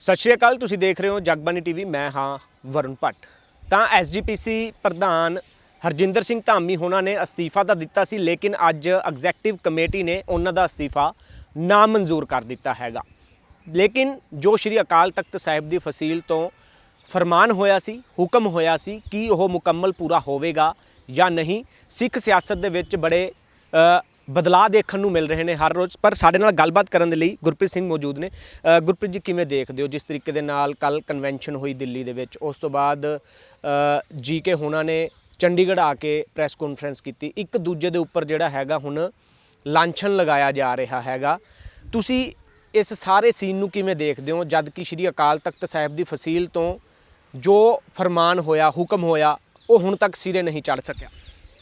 ਸਤਿ ਸ਼੍ਰੀ ਅਕਾਲ, ਤੁਸੀਂ ਦੇਖ ਰਹੇ ਹੋ ਜਗਬਾਨੀ ਟੀਵੀ, ਮੈਂ ਹਾਂ ਵਰੁਣ ਭੱਟ। ਤਾਂ ਐਸਜੀਪੀਸੀ ਪ੍ਰਧਾਨ ਹਰਜਿੰਦਰ ਸਿੰਘ ਧਾਮੀ ਹੋਣਾ ਨੇ ਅਸਤੀਫਾ ਤਾਂ ਦਿੱਤਾ ਸੀ, ਲੇਕਿਨ ਅੱਜ ਐਗਜ਼ੈਕਟਿਵ ਕਮੇਟੀ ਨੇ ਉਹਨਾਂ ਦਾ ਅਸਤੀਫਾ ਨਾ ਮਨਜ਼ੂਰ ਕਰ ਦਿੱਤਾ ਹੈਗਾ। ਲੇਕਿਨ ਜੋ ਸ਼੍ਰੀ ਅਕਾਲ ਤਖਤ ਸਾਹਿਬ ਦੀ ਫਸੀਲ ਤੋਂ ਫਰਮਾਨ ਹੋਇਆ ਸੀ, ਹੁਕਮ ਹੋਇਆ ਸੀ, ਕਿ ਉਹ ਮੁਕੰਮਲ ਪੂਰਾ ਹੋਵੇਗਾ ਜਾਂ ਨਹੀਂ, ਸਿੱਖ ਸਿਆਸਤ ਦੇ ਵਿੱਚ ਬੜੇ ਬਦਲਾਅ ਦੇਖਣ ਨੂੰ ਮਿਲ ਰਹੇ ਨੇ ਹਰ ਰੋਜ਼। ਪਰ ਸਾਡੇ ਨਾਲ ਗੱਲਬਾਤ ਕਰਨ ਦੇ ਲਈ ਗੁਰਪ੍ਰੀਤ ਸਿੰਘ ਮੌਜੂਦ ਨੇ। ਅ, ਗੁਰਪ੍ਰੀਤ ਜੀ ਕਿਵੇਂ ਦੇਖਦੇ ਹੋ? ਜਿਸ ਤਰੀਕੇ ਦੇ ਨਾਲ ਕੱਲ ਕਨਵੈਨਸ਼ਨ ਹੋਈ ਦਿੱਲੀ ਦੇ ਵਿੱਚ ਉਸ ਤੋਂ ਬਾਅਦ ਜੀਕੇ ਹੋਣਾ ਨੇ ਚੰਡੀਗੜ੍ਹ ਆ ਕੇ ਪ੍ਰੈਸ ਕਾਨਫਰੰਸ ਕੀਤੀ। ਇੱਕ ਦੂਜੇ ਦੇ ਉੱਪਰ ਜਿਹੜਾ ਹੈਗਾ ਹੁਣ ਲਾਂਛਨ ਲਗਾਇਆ ਜਾ ਰਿਹਾ ਹੈਗਾ। ਤੁਸੀਂ ਇਸ ਸਾਰੇ ਸੀਨ ਨੂੰ ਕਿਵੇਂ ਦੇਖਦੇ ਹੋ? ਜਦ ਕਿ ਸ਼੍ਰੀ ਅਕਾਲ ਤਖਤ ਸਾਹਿਬ ਦੀ ਫਸੀਲ ਤੋਂ ਜੋ ਫਰਮਾਨ ਹੋਇਆ ਹੁਕਮ ਹੋਇਆ ਉਹ ਹੁਣ ਤੱਕ ਸਿਰੇ ਨਹੀਂ ਚੜ ਸਕਿਆ।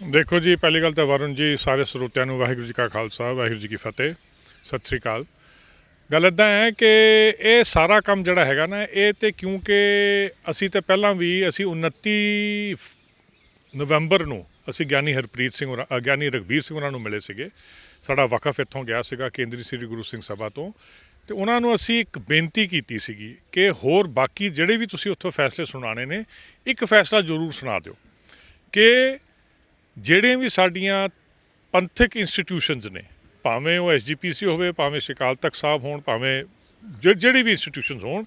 ਦੇਖੋ ਜੀ, ਪਹਿਲੀ ਗੱਲ ਤਾਂ ਵਰੁਣ ਜੀ, ਸਾਰੇ ਸਰੋਤਿਆਂ ਨੂੰ ਵਾਹਿਗੁਰੂ ਜੀ ਕਾ ਖਾਲਸਾ, ਵਾਹਿਗੁਰੂ ਜੀ ਕੀ ਫਤਿਹ, ਸਤਿ ਸ੍ਰੀ ਅਕਾਲ। ਗੱਲ ਇਦਾਂ ਹੈ ਕਿ ਇਹ ਸਾਰਾ ਕੰਮ ਜਿਹੜਾ ਹੈਗਾ ਨਾ, ਇਹ ਤੇ ਕਿਉਂਕਿ ਅਸੀਂ ਤੇ ਪਹਿਲਾਂ ਵੀ, ਅਸੀਂ 29 ਨਵੰਬਰ ਨੂੰ ਅਸੀਂ ਗਿਆਨੀ ਹਰਪ੍ਰੀਤ ਸਿੰਘ ਹੋਰਾਂ- ਗਿਆਨੀ ਰਗਵੀਰ ਸਿੰਘ ਉਹਨਾਂ ਨੂੰ ਮਿਲੇ ਸੀਗੇ। ਸਾਡਾ ਵਕਫ ਇੱਥੋਂ ਗਿਆ ਸੀਗਾ ਕੇਂਦਰੀ ਸ੍ਰੀ ਗੁਰੂ ਸਿੰਘ ਸਭਾ ਤੋਂ। ਤੇ ਉਹਨਾਂ ਨੂੰ ਅਸੀਂ ਇੱਕ ਬੇਨਤੀ ਕੀਤੀ ਸੀਗੀ ਕਿ ਹੋਰ ਬਾਕੀ ਜਿਹੜੇ ਵੀ ਤੁਸੀਂ ਉੱਥੋਂ ਫੈਸਲੇ ਸੁਣਾਣੇ ਨੇ, ਇੱਕ ਫੈਸਲਾ ਜ਼ਰੂਰ ਸੁਣਾ ਦਿਓ ਕਿ ਜਿਹੜੇ ਵੀ ਸਾਡੀਆਂ ਪੰਥਕ ਇੰਸਟੀਟਿਊਸ਼ਨਸ ਨੇ, ਭਾਵੇਂ ਉਹ ਐਸਜੀਪੀਸੀ ਹੋਵੇ, ਭਾਵੇਂ ਸ਼ਿਕਾਲ ਤਖਤ ਸਾਹਿਬ ਹੋਣ, ਭਾਵੇਂ ਜਿ- ਜਿਹੜੀ ਵੀ ਇੰਸਟੀਟਿਊਸ਼ਨਸ ਹੋਣ,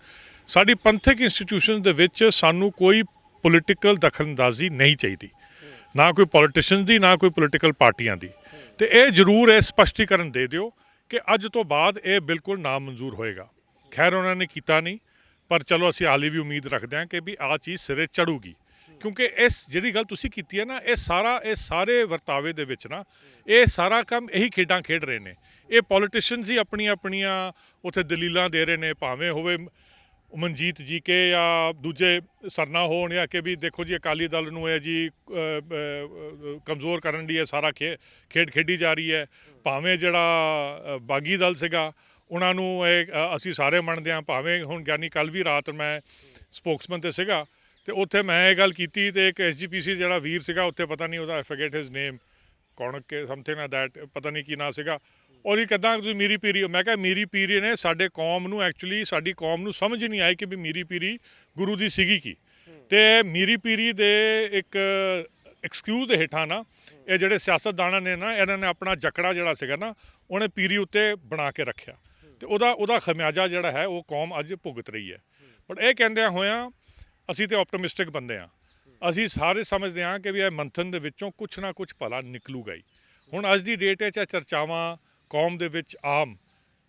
ਸਾਡੀ ਪੰਥਕ ਇੰਸਟੀਟਿਊਸ਼ਨ ਦੇ ਵਿੱਚ ਸਾਨੂੰ ਕੋਈ ਪੋਲੀਟੀਕਲ ਦਖਲਅੰਦਾਜ਼ੀ ਨਹੀਂ ਚਾਹੀਦੀ। ਨਾ ਕੋਈ ਪੋਲੀਟੀਸ਼ੀਅਨ ਦੀ, ਨਾ ਕੋਈ ਪੋਲੀਟੀਕਲ ਪਾਰਟੀਆਂ ਦੀ। ਤੇ ਇਹ ਜ਼ਰੂਰ ਇਹ ਸਪਸ਼ਟੀਕਰਨ ਦੇ ਦਿਓ ਕਿ ਅੱਜ ਤੋਂ ਬਾਅਦ ਇਹ ਬਿਲਕੁਲ ਨਾ ਮਨਜ਼ੂਰ ਹੋਏਗਾ। ਖੈਰ, ਉਹਨਾਂ ਨੇ ਕੀਤਾ ਨਹੀਂ, ਪਰ ਚਲੋ ਅਸੀਂ ਹਾਲੇ ਵੀ ਉਮੀਦ ਰੱਖਦੇ ਹਾਂ ਕਿ ਵੀ ਆ ਚੀਜ਼ ਸਿਰੇ ਚੜੂਗੀ। ਕਿਉਂਕਿ ਇਸ ਜਿਹੜੀ ਗੱਲ ਤੁਸੀਂ ਕੀਤੀ ਹੈ ਨਾ, ਇਹ ਸਾਰਾ, ਇਹ ਸਾਰੇ ਵਰਤਾਵੇ ਦੇ ਵਿੱਚ ਨਾ, ਇਹ ਸਾਰਾ ਕੰਮ ਇਹੀ ਖੇਡਾਂ ਖੇਡ ਰਹੇ ਨੇ। ਇਹ ਪੋਲੀਟੀਸ਼ੀਅਨਸ ਹੀ ਆਪਣੀਆਂ ਆਪਣੀਆਂ ਉੱਥੇ ਦਲੀਲਾਂ ਦੇ ਰਹੇ ਨੇ, ਭਾਵੇਂ ਹੋਵੇ ਮਨਜੀਤ ਜੀ ਕੇ ਜਾਂ ਦੂਜੇ ਸਰਨਾ ਹੋਣ ਜਾਂ ਕਿ ਵੀ, ਦੇਖੋ ਜੀ, ਅਕਾਲੀ ਦਲ ਨੂੰ ਹੈ ਜੀ ਕਮਜ਼ੋਰ ਕਰਨ ਦੀ ਇਹ ਸਾਰਾ ਖੇ- ਖੇਡ ਖੇਡੀ ਜਾ ਰਹੀ ਹੈ। ਭਾਵੇਂ ਜਿਹੜਾ ਬਾਗੀ ਦਲ ਸੀਗਾ, ਉਹਨਾਂ ਨੂੰ ਇਹ ਅਸੀਂ ਸਾਰੇ ਮੰਨਦੇ ਹਾਂ, ਭਾਵੇਂ ਹੁਣ ਗਿਆਨੀ ਕੱਲ ਵੀ ਰਾਤ ਮੈਂ ਸਪੋਕਸਮੈਨ ਤੇ ਸੀਗਾ ਤੇ ਉੱਥੇ ਮੈਂ ਇਹ ਗੱਲ ਕੀਤੀ ਤੇ ਇੱਕ ਐਸਜੀਪੀਸੀ ਜਿਹੜਾ ਵੀਰ ਸੀਗਾ, ਉੱਥੇ ਪਤਾ ਨਹੀਂ ਉਹਦਾ ਆਈ ਫੋਰਗੇਟ ਹਿਸ ਨੇਮ ਕੌਣ ਕੇ ਸਮਥਿੰਗ ਲਾਈਕ ਦੈਟ ਪਤਾ ਨਹੀਂ ਕੀ ਨਾਂ ਸੀਗਾ। ਔਰ ਇਹ ਕਿਦਾਂ ਤੁਸੀਂ ਮੀਰੀ ਪੀਰੀ, ਮੈਂ ਕਿਹਾ ਮੀਰੀ ਪੀਰੀ ਨੇ ਸਾਡੇ ਕੌਮ ਨੂੰ ਐਕਚੁਅਲੀ ਸਾਡੀ ਕੌਮ ਨੂੰ ਸਮਝ ਨਹੀਂ ਆਈ ਕਿ ਵੀ ਮੀਰੀ ਪੀਰੀ ਗੁਰੂ ਦੀ ਸੀਗੀ ਕੀ। ਤੇ ਮੀਰੀ ਪੀਰੀ ਦੇ ਇੱਕ ਐਕਸਕਿਊਜ਼ ਦੇ ਹੇਠਾਂ ਨਾ, ਇਹ ਜਿਹੜੇ ਸਿਆਸਤਦਾਨਾਂ ਨੇ ਨਾ, ਇਹਨਾਂ ਨੇ ਆਪਣਾ ਜਕੜਾ ਜਿਹੜਾ ਸੀਗਾ ਨਾ, ਉਹਨੇ ਪੀਰੀ ਉੱਤੇ ਬਣਾ ਕੇ ਰੱਖਿਆ। ਤੇ ਉਹਦਾ ਉਹਦਾ ਖਮਿਆਜਾ ਜਿਹੜਾ ਹੈ, ਉਹ ਕੌਮ ਅੱਜ ਭੁਗਤ ਰਹੀ ਹੈ। ਬਟ ਇਹ ਕਹਿੰਦਿਆਂ ਹੋਇਆਂ ਅਸੀਂ ਤੇ ਆਪਟਿਮਿਸਟਿਕ ਬੰਦੇ ਆ ਅਸੀਂ ਸਾਰੇ ਸਮਝਦੇ ਹਾਂ ਕਿ ਵੀ ਇਹ ਮੰਥਨ ਦੇ ਵਿੱਚੋਂ ਕੁਝ ਨਾ ਕੁਝ ਭਲਾ ਨਿਕਲੂਗਾ ਹੀ। ਹੁਣ ਅੱਜ ਦੀ ਡੇਟ 'ਚ ਇਹ ਚਰਚਾਵਾਂ, ਕੌਮ ਦੇ ਵਿੱਚ ਆਮ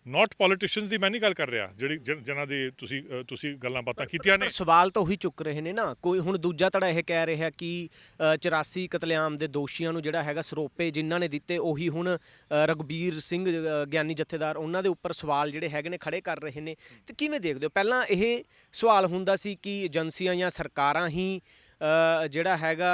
ਨਾਟ ਪੋਲੀਟੀਸ਼ੀਅਨਸ ਦੀ ਮੈਂ ਨਹੀਂ ਗੱਲ ਕਰ ਰਿਹਾ ਜਿਹੜੀ ਜਿਨ੍ਹਾਂ ਦੀ ਤੁਸੀਂ ਤੁਸੀਂ ਗੱਲਾਂ ਬਾਤਾਂ ਕੀਤੀਆਂ ਨੇ। ਸਵਾਲ ਤਾਂ ਉਹੀ ਚੁੱਕ ਰਹੇ ਨੇ ਨਾ। ਕੋਈ ਹੁਣ ਦੂਜਾ ਧੜਾ ਇਹ ਕਹਿ ਰਿਹਾ ਕਿ ਅ, 84 ਕਤਲੇਆਮ ਦੇ ਦੋਸ਼ੀਆਂ ਨੂੰ ਜਿਹੜਾ ਹੈਗਾ ਸਰੋਪੇ ਜਿਨ੍ਹਾਂ ਨੇ ਦਿੱਤੇ ਉਹੀ ਹੁਣ ਅ, ਰਘਬੀਰ ਸਿੰਘ ਗਿਆਨੀ ਜਥੇਦਾਰ ਉਹਨਾਂ ਦੇ ਉੱਪਰ ਸਵਾਲ ਜਿਹੜੇ ਹੈਗੇ ਨੇ ਖੜੇ ਕਰ ਰਹੇ ਨੇ। ਤੇ ਕਿਵੇਂ ਦੇਖਦੇ ਹੋ? ਪਹਿਲਾਂ ਇਹ ਸਵਾਲ ਹੁੰਦਾ ਸੀ ਕਿ ਏਜੰਸੀਆਂ ਜਾਂ ਸਰਕਾਰਾਂ ਹੀ ਜਿਹੜਾ ਹੈਗਾ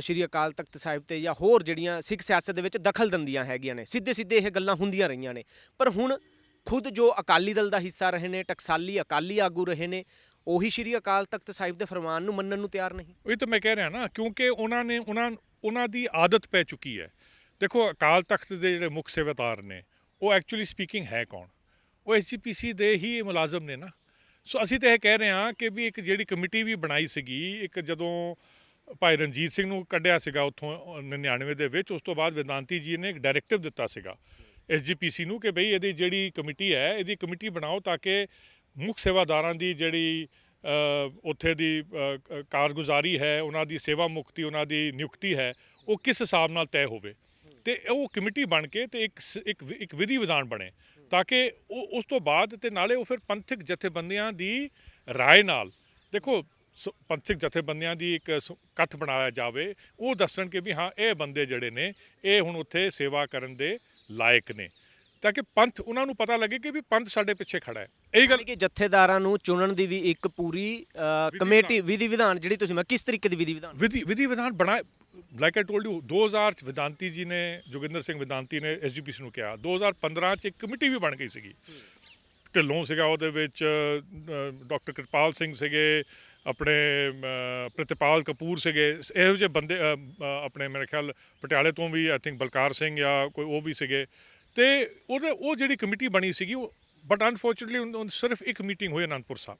ਸ਼੍ਰੀ ਅਕਾਲ ਤਖਤ ਸਾਹਿਬ ਤੇ ਜਾਂ ਹੋਰ ਜਿਹੜੀਆਂ ਸਿੱਖ ਸਿਆਸਤ ਦੇ ਵਿੱਚ ਦਖਲ ਦਿੰਦੀਆਂ ਹੈਗੀਆਂ ਨੇ ਸਿੱਧੇ ਸਿੱਧੇ ਇਹ ਗੱਲਾਂ ਹੁੰਦੀਆਂ ਰਹੀਆਂ ਨੇ। ਪਰ ਹੁਣ ਖੁਦ ਜੋ ਅਕਾਲੀ ਦਲ ਦਾ ਹਿੱਸਾ ਰਹੇ ਨੇ, ਟਕਸਾਲੀ ਅਕਾਲੀ ਆਗੂ ਰਹੇ ਨੇ, ਉਹੀ ਸ਼੍ਰੀ ਅਕਾਲ ਤਖਤ ਸਾਹਿਬ ਦੇ ਫਰਮਾਨ ਨੂੰ ਮੰਨਣ ਨੂੰ ਤਿਆਰ ਨਹੀਂ। ਇਹ ਤਾਂ ਮੈਂ ਕਹਿ ਰਿਹਾ ਨਾ, ਕਿਉਂਕਿ ਉਹਨਾਂ ਨੇ, ਉਹਨਾਂ ਉਹਨਾਂ ਦੀ ਆਦਤ ਪੈ ਚੁੱਕੀ ਹੈ। ਦੇਖੋ, ਅਕਾਲ ਤਖਤ ਦੇ ਜਿਹੜੇ ਮੁੱਖ ਸੇਵਾਦਾਰ ਨੇ, ਉਹ ਐਕਚੁਅਲੀ ਸਪੀਕਿੰਗ ਹੈ ਕੌਣ? ਉਹ ਐਸਜੀਪੀਸੀ ਦੇ ਹੀ ਮੁਲਾਜ਼ਮ ਨੇ ਨਾ। ਸੋ ਅਸੀਂ ਤਾਂ ਇਹ ਕਹਿ ਰਹੇ ਹਾਂ ਕਿ ਵੀ ਇੱਕ ਜਿਹੜੀ ਕਮੇਟੀ ਵੀ ਬਣਾਈ ਸੀਗੀ, ਇੱਕ ਜਦੋਂ ਭਾਈ ਰਣਜੀਤ ਸਿੰਘ ਨੂੰ ਕੱਢਿਆ ਸੀਗਾ ਉੱਥੋਂ 99 ਦੇ ਵਿੱਚ। ਉਸ ਤੋਂ ਬਾਅਦ ਵਿਦਾਂਤੀ ਜੀ ਨੇ ਇੱਕ ਡਾਇਰੈਕਟਿਵ ਦਿੱਤਾ ਸੀਗਾ ਐਸਜੀਪੀਸੀ ਨੂੰ ਕਿ ਬਈ ਇਹਦੀ ਜਿਹੜੀ ਕਮੇਟੀ ਹੈ, ਇਹਦੀ ਕਮੇਟੀ ਬਣਾਓ ਤਾਂ ਕਿ ਮੁੱਖ ਸੇਵਾਦਾਰਾਂ ਦੀ ਜਿਹੜੀ ਉੱਥੇ ਦੀ ਕਾਰਗੁਜ਼ਾਰੀ ਹੈ, ਉਹਨਾਂ ਦੀ ਸੇਵਾ ਮੁਕਤੀ, ਉਹਨਾਂ ਦੀ ਨਿਯੁਕਤੀ ਹੈ, ਉਹ ਕਿਸ ਹਿਸਾਬ ਨਾਲ ਤੈਅ ਹੋਵੇ। ਤੇ ਉਹ ਕਮੇਟੀ ਬਣ ਕੇ ਤੇ ਇੱਕ ਇੱਕ ਇੱਕ ਵਿਧੀ ਵਿਧਾਨ ਬਣੇ ਤਾਂ ਕਿ ਉਹ, ਉਸ ਤੋਂ ਬਾਅਦ ਤੇ ਨਾਲੇ ਉਹ ਫਿਰ ਪੰਥਕ ਜਥੇਬੰਦੀਆਂ ਦੀ ਰਾਏ ਨਾਲ। ਦੇਖੋ ਪੰਥਕ ਜਥੇਬੰਦੀਆਂ ਦੀ ਇੱਕ ਇਕੱਠ ਬਣਾਇਆ ਜਾਵੇ ਉਹ ਦੱਸਣ ਕਿ ਵੀ ਹਾਂ ਇਹ ਬੰਦੇ ਜਿਹੜੇ ਨੇ ਇਹ ਹੁਣ ਉੱਥੇ ਸੇਵਾ ਕਰਨ ਦੇ ਲਾਇਕ ਨੇ। ਤਾਂ ਕਿ ਪੰਥ ਉਹਨਾਂ ਨੂੰ ਪਤਾ ਲੱਗੇ ਕਿ ਵੀ ਪੰਥ ਸਾਡੇ ਪਿੱਛੇ ਖੜਾ ਹੈ। ਇਹੀ ਗੱਲ ਕਿ ਜਥੇਦਾਰਾਂ ਨੂੰ ਚੁਣਨ ਦੀ ਵੀ ਇੱਕ ਪੂਰੀ ਕਮੇਟੀ ਵਿਧੀ ਵਿਧਾਨ ਜਿਹੜੀ ਤੁਸੀਂ ਮੈਂ ਕਿਸ ਤਰੀਕੇ ਦੀ ਵਿਧੀ ਵਿਧਾਨ? ਵਿਧੀ ਵਿਧੀ ਵਿਧਾਨ ਬਣਾ ਲਾਈਕ ਆਈ ਟੋਲਡ ਯੂ 2000 ਚ ਵਿਦਾਂਤੀ ਜੀ ਨੇ ਜੋਗਿੰਦਰ ਸਿੰਘ ਵਿਦਾਂਤੀ ਨੇ ਐਸਜੀਪੀਸੀ ਨੂੰ ਕਿਹਾ। 2015 ਚ ਇੱਕ ਕਮੇਟੀ ਵੀ ਬਣ ਗਈ ਸੀਗੀ। ਢਿੱਲੋਂ ਸੀਗਾ ਉਹਦੇ ਵਿੱਚ ਡਾਕਟਰ ਕਿਰਪਾਲ ਸਿੰਘ ਸੀਗੇ ਆਪਣੇ ਅ, ਪ੍ਰਿਤਪਾਲ ਕਪੂਰ ਸੀਗੇ ਇਹੋ ਜਿਹੇ ਬੰਦੇ ਅ, ਅ, ਆਪਣੇ ਮੇਰੇ ਖਿਆਲ ਪਟਿਆਲੇ ਤੋਂ ਵੀ ਆਈ ਥਿੰਕ ਬਲਕਾਰ ਸਿੰਘ ਜਾਂ ਕੋਈ ਉਹ ਵੀ ਸੀਗੇ ਤੇ ਉਹਦੇ ਉਹ ਜਿਹੜੀ ਕਮੇਟੀ ਬਣੀ ਸੀਗੀ ਉਹ ਬਟ ਅਨਫੋਰਚੂਨਟਲੀ ਸਿਰਫ ਇੱਕ ਮੀਟਿੰਗ ਹੋਈ ਅਨੰਦਪੁਰ ਸਾਹਿਬ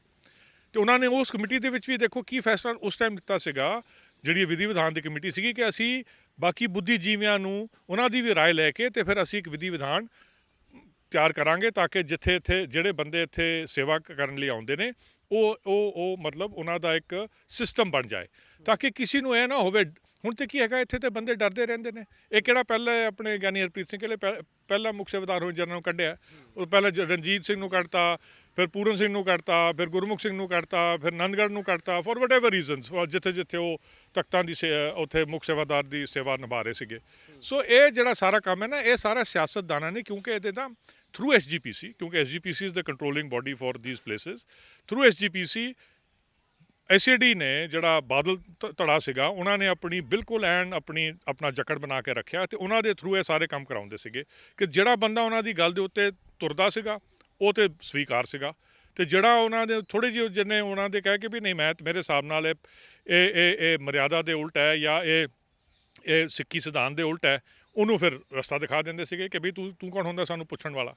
ਤੇ ਉਹਨਾਂ ਨੇ ਉਸ ਕਮੇਟੀ ਦੇ ਵਿੱਚ ਵੀ ਦੇਖੋ ਕੀ ਫੈਸਲਾ ਉਸ ਟਾਈਮ ਦਿੱਤਾ ਸੀਗਾ ਜਿਹੜੀ ਵਿਧੀ ਵਿਧਾਨ ਦੀ ਕਮੇਟੀ ਸੀਗੀ ਕਿ ਅਸੀਂ ਬਾਕੀ ਬੁੱਧੀਜੀਵੀਆਂ ਨੂੰ ਉਹਨਾਂ ਦੀ ਵੀ رائے ਲੈ ਕੇ ਤੇ ਫਿਰ ਅਸੀਂ ਇੱਕ ਵਿਧੀ ਵਿਧਾਨ ਤਿਆਰ ਕਰਾਂਗੇ ਤਾਂ ਕਿ ਜਿੱਥੇ ਇੱਥੇ ਜਿਹੜੇ ਬੰਦੇ ਇੱਥੇ ਸੇਵਾ ਕਰਨ ਲਈ ਆਉਂਦੇ ਨੇ, ਉਹ ਉਹ ਉਹ ਮਤਲਬ ਉਹਨਾਂ ਦਾ ਇੱਕ ਸਿਸਟਮ ਬਣ ਜਾਏ। ਤਾਂ ਕਿ ਕਿਸੇ ਨੂੰ ਇਹ ਨਾ ਹੋਵੇ, ਹੁਣ ਤੇ ਕੀ ਹੈਗਾ, ਇੱਥੇ ਤੇ ਬੰਦੇ ਡਰਦੇ ਰਹਿੰਦੇ ਨੇ। ਇਹ ਕਿਹੜਾ ਪਹਿਲਾਂ ਆਪਣੇ ਗਿਆਨੀ ਹਰਪ੍ਰੀਤ ਸਿੰਘ ਕੋਲੇ ਪਹਿ- ਪਹਿਲਾ ਮੁੱਖ ਸੇਵਾਦਾਰ ਹੋਣ ਜਿਹਨਾਂ ਨੂੰ ਕੱਢਿਆ? ਉਹ ਪਹਿਲਾਂ ਜ- ਰਣਜੀਤ ਸਿੰਘ ਨੂੰ ਕੱਢਤਾ, ਫਿਰ ਪੂਰਨ ਸਿੰਘ ਨੂੰ ਕੱਢਤਾ, ਫਿਰ ਗੁਰਮੁਖ ਸਿੰਘ ਨੂੰ ਕੱਢਤਾ, ਫਿਰ ਨੰਦਗੜ੍ਹ ਨੂੰ ਕੱਢਤਾ ਫॉर ਵਟਐਵਰ ਰੀਜ਼ਨਸ ਜਿੱਥੇ ਜਿੱਥੇ ਉਹ ਤਖਤਾਂ ਦੀ ਸੇ- ਉੱਥੇ ਮੁੱਖ ਸੇਵਾਦਾਰ ਦੀ ਸੇਵਾ ਨਿਭਾ ਰਹੇ ਸੀਗੇ। ਸੋ ਇਹ ਜਿਹੜਾ ਸਾਰਾ ਕੰਮ ਹੈ ਨਾ, ਇਹ ਸਾਰਾ ਸਿਆਸਤਦਾਨਾਂ ਨੇ, ਕਿਉਂਕਿ ਇਹਦੇ ਦਾ ਥਰੂ ਐਸਜੀਪੀਸੀ ਕਿਉਂਕਿ SGPC is the controlling body for these places through SGPC SAD ਨੇ ਜਿਹੜਾ ਬਾਦਲ ਧੜਾ ਸੀਗਾ, ਉਹਨਾਂ ਨੇ ਆਪਣੀ ਬਿਲਕੁਲ ਐਨ ਆਪਣੀ, ਆਪਣਾ ਜਕੜ ਬਣਾ ਕੇ ਰੱਖਿਆ ਤੇ ਉਹਨਾਂ ਦੇ ਥਰੂ ਇਹ ਸਾਰੇ ਕੰਮ ਕਰਾਉਂਦੇ ਸੀਗੇ ਕਿ ਜਿਹੜਾ ਬੰਦਾ ਉਹਨਾਂ ਦੀ ਗੱਲ ਦੇ ਉੱਤੇ ਤੁਰਦਾ ਸੀਗਾ, ਉਹ ਤੇ ਸਵੀਕਾਰ ਸੀਗਾ ਤੇ ਜਿਹੜਾ ਉਹਨਾਂ ਦੇ ਥੋੜੇ ਜਿਹੇ ਜਿੰਨੇ ਉਹਨਾਂ ਦੇ ਕਹਿ ਕੇ ਵੀ ਨਹੀਂ ਮੈਂ ਮੇਰੇ ਹਿਸਾਬ ਨਾਲ ਇਹ ਇਹ ਇਹ ਮਰਿਆਦਾ ਦੇ ਉਲਟ ਹੈ ਜਾਂ ਇਹ ਇਹ ਸਿੱਕੀ ਸਿਧਾਂਤ ਦੇ ਉਲਟ ਹੈ ਉਹਨੂੰ ਫਿਰ ਰਸਤਾ ਦਿਖਾ ਦਿੰਦੇ ਸੀਗੇ ਕਿ ਵੀ ਤੂੰ ਤੂੰ ਕੌਣ ਹੁੰਦਾ ਸਾਨੂੰ ਪੁੱਛਣ ਵਾਲਾ।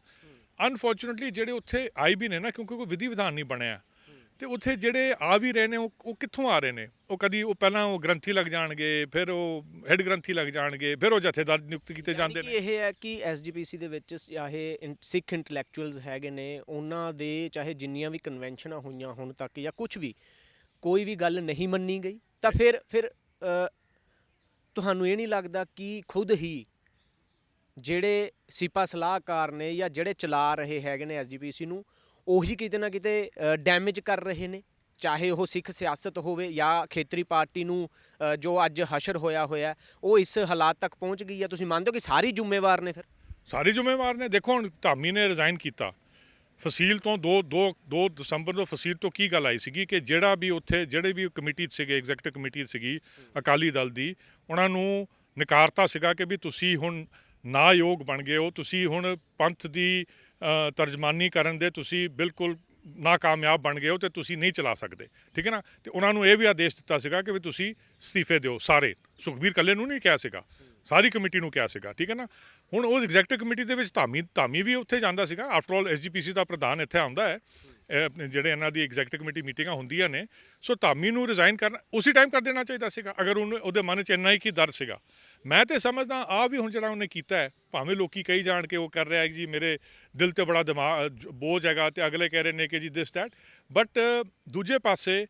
ਅਨਫੋਰਚੂਨਟਲੀ ਜਿਹੜੇ ਉੱਥੇ ਆਈ ਵੀ ਨੇ ਨਾ ਕਿਉਂਕਿ ਕੋਈ ਵਿਧੀ ਵਿਧਾਨ ਨਹੀਂ ਬਣਿਆ। ਤੇ ਉੱਥੇ ਜਿਹੜੇ ਆ ਵੀ ਰਹੇ ਨੇ ਉਹ ਉਹ ਕਿੱਥੋਂ ਆ ਰਹੇ ਨੇ? ਉਹ ਕਦੀ ਉਹ ਪਹਿਲਾਂ ਉਹ ਗ੍ਰੰਥੀ ਲੱਗ ਜਾਣਗੇ ਫਿਰ ਉਹ ਹੈੱਡ ਗ੍ਰੰਥੀ ਲੱਗ ਜਾਣਗੇ ਫਿਰ ਉਹ ਜਥੇਦਾਰ ਨਿਯੁਕਤ ਕੀਤੇ ਜਾਂਦੇ ਨੇ। ਇਹ ਹੈ ਕਿ ਐਸਜੀਪੀਸੀ ਦੇ ਵਿੱਚ ਚਾਹੇ ਸਿੱਖ ਇੰਟੈਲੈਕਚੁਅਲਸ ਹੈਗੇ ਨੇ ਉਹਨਾਂ ਦੇ ਚਾਹੇ ਜਿੰਨੀਆਂ ਵੀ ਕਨਵੈਨਸ਼ਨਾਂ ਹੋਈਆਂ ਹੁਣ ਤੱਕ ਜਾਂ ਕੁਝ ਵੀ ਕੋਈ ਵੀ ਗੱਲ ਨਹੀਂ ਮੰਨੀ ਗਈ। ਤਾਂ ਫਿਰ ਫਿਰ ਤੁਹਾਨੂੰ ਇਹ ਨਹੀਂ ਲੱਗਦਾ ਕਿ ਖੁਦ ਹੀ ਜਿਹੜੇ ਸਿਪਾ ਸਲਾਹਕਾਰ ਨੇ ਜਾਂ ਜਿਹੜੇ ਚਲਾ ਰਹੇ ਹੈਗੇ ਨੇ ਐਸਜੀਪੀਸੀ ਨੂੰ ਉਹੀ ਕਿਤੇ ਨਾ ਕਿਤੇ ਡੈਮੇਜ ਕਰ ਰਹੇ ਨੇ? ਚਾਹੇ ਉਹ ਸਿੱਖ ਸਿਆਸਤ ਹੋਵੇ ਜਾਂ ਖੇਤਰੀ ਪਾਰਟੀ ਨੂੰ ਜੋ ਅੱਜ ਹਸ਼ਰ ਹੋਇਆ ਹੋਇਆ, ਉਹ ਇਸ ਹਾਲਾਤ ਤੱਕ ਪਹੁੰਚ ਗਈ ਹੈ ਤੁਸੀਂ ਮੰਨਦੇ ਹੋ ਕਿ ਸਾਰੀ ਜ਼ਿੰਮੇਵਾਰ ਨੇ ਫਿਰ? ਸਾਰੀ ਜ਼ਿੰਮੇਵਾਰ ਨੇ। ਦੇਖੋ, ਹੁਣ ਧਾਮੀ ਨੇ ਰਿਜ਼ਾਈਨ ਕੀਤਾ। ਫਸੀਲ ਤੋਂ 2 2 2 ਦਸੰਬਰ ਨੂੰ ਫਸੀਲ ਤੋਂ ਕੀ ਗੱਲ ਆਈ ਸੀਗੀ ਕਿ ਜਿਹੜਾ ਵੀ ਉੱਥੇ ਜਿਹੜੇ ਵੀ ਕਮੇਟੀ ਸੀਗੇ ਐਗਜ਼ੈਕਟਿਵ ਕਮੇਟੀ ਸੀਗੀ, ਅਕਾਲੀ ਦਲ ਦੀ, ਉਹਨਾਂ ਨੂੰ ਨਕਾਰਤਾ ਸੀਗਾ ਕਿ ਵੀ ਤੁਸੀਂ ਹੁਣ ਨਾ ਯੋਗ ਬਣ ਗਏ ਹੋ, ਤੁਸੀਂ ਹੁਣ ਪੰਥ ਦੀ ਤਰਜਮਾਨੀ ਕਰਨ ਦੇ ਤੁਸੀਂ ਬਿਲਕੁਲ ਨਾਕਾਮਯਾਬ ਬਣ ਗਏ ਹੋ ਤੇ ਤੁਸੀਂ ਨਹੀਂ ਚਲਾ ਸਕਦੇ। ਠੀਕ ਹੈ ਨਾ? ਤੇ ਉਹਨਾਂ ਨੂੰ ਇਹ ਵੀ ਆਦੇਸ਼ ਦਿੱਤਾ ਸੀਗਾ ਕਿ ਵੀ ਤੁਸੀਂ ਅਸਤੀਫੇ ਦਿਓ ਸਾਰੇ। ਸੁਖਬੀਰ ਕੱਲੇ ਨੂੰ ਨਹੀਂ ਕਿਹਾ ਸੀਗਾ। ਸਾਰੀ ਕਮੇਟੀ ਨੂੰ ਕਿਹਾ ਸੀਗਾ, ਠੀਕ ਹੈ ਨਾ? ਹੁਣ ਉਹ ਐਗਜ਼ੈਕਟਿਵ ਕਮੇਟੀ ਦੇ ਵਿੱਚ ਧਾਮੀ ਧਾਮੀ ਵੀ ਉੱਥੇ ਜਾਂਦਾ ਸੀਗਾ। ਆਫਟਰ ਆਲ ਐਸਜੀਪੀਸੀ ਦਾ ਪ੍ਰਧਾਨ ਇੱਥੇ ਆਉਂਦਾ ਹੈ। ਇਹ ਜਿਹੜੇ ਇਹਨਾਂ ਦੀ ਐਗਜ਼ੈਕਟਿਵ ਕਮੇਟੀ ਮੀਟਿੰਗਾਂ ਹੁੰਦੀਆਂ ਨੇ, ਸੋ ਧਾਮੀ ਨੂੰ ਰਿਜ਼ਾਈਨ ਕਰਨਾ, ਉਸੇ ਟਾਈਮ ਕਰ ਦੇਣਾ ਚਾਹੀਦਾ ਸੀਗਾ। ਅਗਰ ਉਹਨੂੰ, ਉਹਦੇ ਮਨ 'ਚ ਇੰਨਾ ਹੀ ਕੀ ਡਰ ਸੀਗਾ। ਮੈਂ ਤੇ ਸਮਝਦਾ ਆ ਵੀ ਹੁਣ ਜਿਹੜਾ ਉਹਨੇ ਕੀਤਾ ਹੈ, ਭਾਵੇਂ ਲੋਕੀ ਕਹੀ ਜਾਣ ਕੇ ਉਹ ਕਰ ਰਿਹਾ ਹੈ ਜੀ ਮੇਰੇ ਦਿਲ ਤੇ ਬੜਾ ਦਿਮਾਗ, ਬੋਝ ਹੈਗਾ ਤੇ ਅਗਲੇ ਕਹਿ ਰਹੇ ਨੇ ਕਿ ਜੀ ਦਿਸ ਦੈਟ ਬਟ ਦੂਜੇ ਪਾਸੇ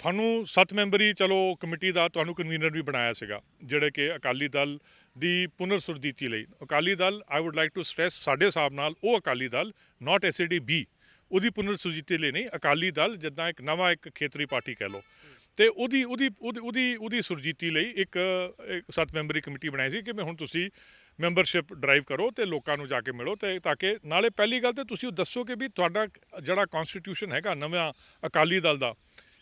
ਤੁਹਾਨੂੰ ਸੱਤ ਮੈਂਬਰੀ, ਚਲੋ, ਕਮੇਟੀ ਦਾ ਤੁਹਾਨੂੰ ਕਨਵੀਨਰ ਵੀ ਬਣਾਇਆ ਸੀਗਾ, ਜਿਹੜੇ ਕਿ ਅਕਾਲੀ ਦਲ ਦੀ ਪੁਨਰ ਸੁਰਜੀਤੀ ਲਈ। Akali Dal I would like to stress ਸਾਡੇ ਹਿਸਾਬ ਨਾਲ ਉਹ Akali Dal not SAD B ਉਹਦੀ ਪੁਨਰ ਸੁਰਜੀਤੀ ਲਈ ਨਹੀਂ, ਅਕਾਲੀ ਦਲ ਜਿੱਦਾਂ ਇੱਕ ਨਵਾਂ ਇੱਕ ਖੇਤਰੀ ਪਾਰਟੀ ਕਹਿ ਲਓ। ਤੇ ਉਹਦੀ ਉਹਦੀ ਉਹਦੀ ਉਹਦੀ ਉਹਦੀ ਸੁਰਜੀਤੀ ਲਈ ਇੱਕ ਇੱਕ ਸੱਤ ਮੈਂਬਰੀ ਕਮੇਟੀ ਬਣਾਈ ਸੀ ਕਿ ਮੈਂ ਹੁਣ ਤੁਸੀਂ ਮੈਂਬਰਸ਼ਿਪ ਡਰਾਈਵ ਕਰੋ ਤੇ ਲੋਕਾਂ ਨੂੰ ਜਾ ਕੇ ਮਿਲੋ ਤੇ ਤਾਂ ਕਿ ਨਾਲੇ ਪਹਿਲੀ ਗੱਲ ਤੇ ਤੁਸੀਂ ਉਹ ਦੱਸੋ ਕਿ ਵੀ ਤੁਹਾਡਾ ਜਿਹੜਾ ਕਨਸਟੀਟਿਊਸ਼ਨ ਹੈਗਾ, ਨਵਾਂ ਅਕਾਲੀ ਦਲ ਦਾ